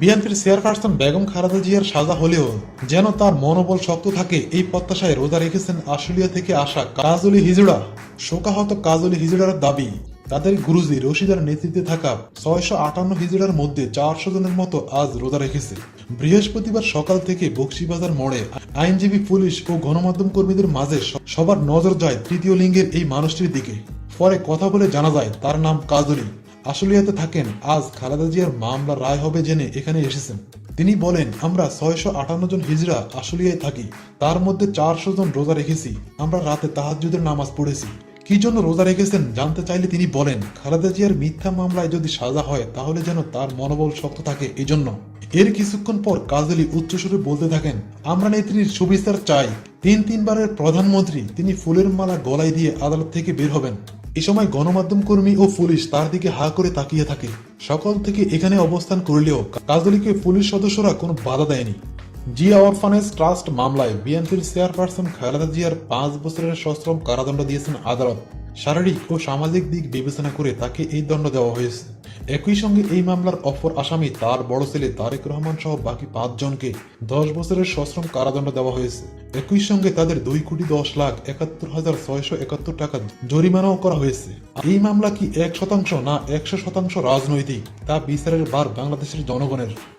বিএনপির চেয়ারপারসন বেগম খালেদা জিয়ার সাজা হলেও যেন তার মনোবল শক্ত থাকে, এই প্রত্যাশায় রোজা রেখেছেন আশুলিয়া থেকে আসা কাজলি হিজড়া। শোকাহত কাজলি হিজড়ার দাবি, তাদের গুরুজি রশিদার নেতৃত্বে থাকা ছয়শো আটান্ন হিজড়ার মধ্যে চারশো জনের মতো আজ রোজা রেখেছে। বৃহস্পতিবার সকাল থেকে বক্সিবাজার মোড়ে আইনজীবী পুলিশ ও গণমাধ্যম কর্মীদের মাঝে সবার নজর যায় তৃতীয় লিঙ্গের এই মানুষটির দিকে। পরে কথা বলে জানা যায়, তার নাম কাজলি। আশুলিয়াতে থাকেন। আজ খালেদা জিয়ার মামলা রায় হবে জেনে এখানে এসেছেন। তিনি বলেন, আমরা ছয়শো আটান্ন জন হিজড়া আশুলিয়ায় থাকি। তার মধ্যে চারশো জন রোজা রেখেছি। আমরা রাতে তাহাজ্জুদের নামাজ পড়েছি। কি জন্য রোজা রেখেছেন জানতে চাইলে তিনি বলেন, খালেদা জিয়ার মিথ্যা মামলায় যদি সাজা হয়, তাহলে যেন তার মনোবল শক্ত থাকে এই জন্য এর কিছুক্ষণ পর কাজলি উচ্চস্বরে বলতে থাকেন, আমরা নেত্রীর সুবিচার চাই। তিন তিনবারের প্রধানমন্ত্রী, তিনি ফুলের মালা গলায় দিয়ে আদালত থেকে বের হবেন। এ সময় গণমাধ্যম কর্মী ও পুলিশ তার দিকে হা করে তাকিয়ে থাকে। সকাল থেকে এখানে অবস্থান করলেও কাজলিকে পুলিশ সদস্যরা কোনো বাধা দেয়নি। জিয়া অরফানেজ ট্রাস্ট মামলায় বিএনপির চেয়ারপারসন খালেদা জিয়ার পাঁচ বছরের সশ্রম কারাদণ্ড দিয়েছেন আদালত। শারীরিক ও সামাজিক দিক বিবেচনা করে তাকে এই দণ্ড দেওয়া হয়েছে। একই সঙ্গে এই মামলার অপর আসামি তার বড় ছেলে তারেক রহমান সহ বাকি পাঁচজনকে দশ বছরের সশ্রম কারাদণ্ড দেওয়া হয়েছে। একই সঙ্গে তাদের দুই কোটি দশ লাখ একাত্তর হাজার ছয়শো একাত্তর টাকা জরিমানাও করা হয়েছে। এই মামলা কি এক শতাংশ না একশো শতাংশ রাজনৈতিক? তা বিচারের বার বাংলাদেশের জনগণের।